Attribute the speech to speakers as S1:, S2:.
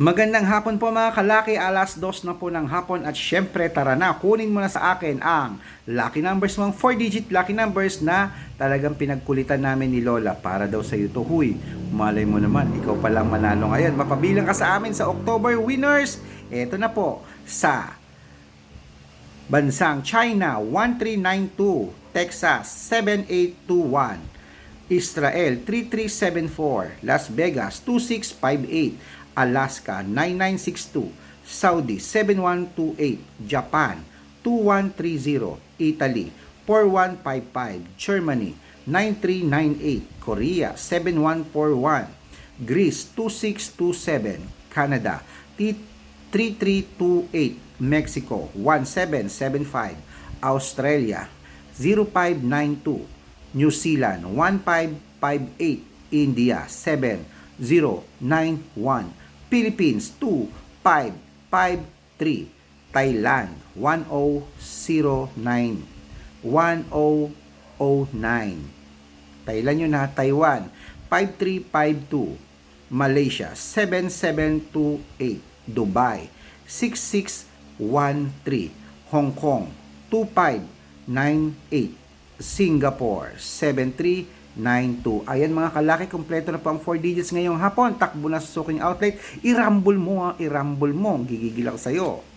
S1: Magandang hapon po mga kalaki, alas dos na po ng hapon at syempre tara na, kunin mo na sa akin ang lucky numbers mga 4 digit lucky numbers na talagang pinagkulitan namin ni Lola para daw sa iyo to huy. Malay mo naman, ikaw pa lang manalo ngayon. Mapabilang ka sa amin sa October winners. Ito na po sa Bansang China 1392, Texas 7821, Israel 3374, Las Vegas 2658, Alaska 9962, Saudi 7128, Japan 2130, Italy 4155, Germany 9398, Korea 7141, Greece 2627, Canada 3328, Mexico 1775, Australia 0592, New Zealand 1558, India 7091, Philippines 2553, Thailand 1009, 1009. Thailand yun na, Taiwan 5352, Malaysia 7728, Dubai 6613, Hong Kong 2598, Singapore 7392. Ayan mga kalaki, kompleto na po ang 4 digits ngayong hapon. Takbo na sa suking outlet. I-rumble mo ha, i-rumble mo. Gigigil ako sa'yo.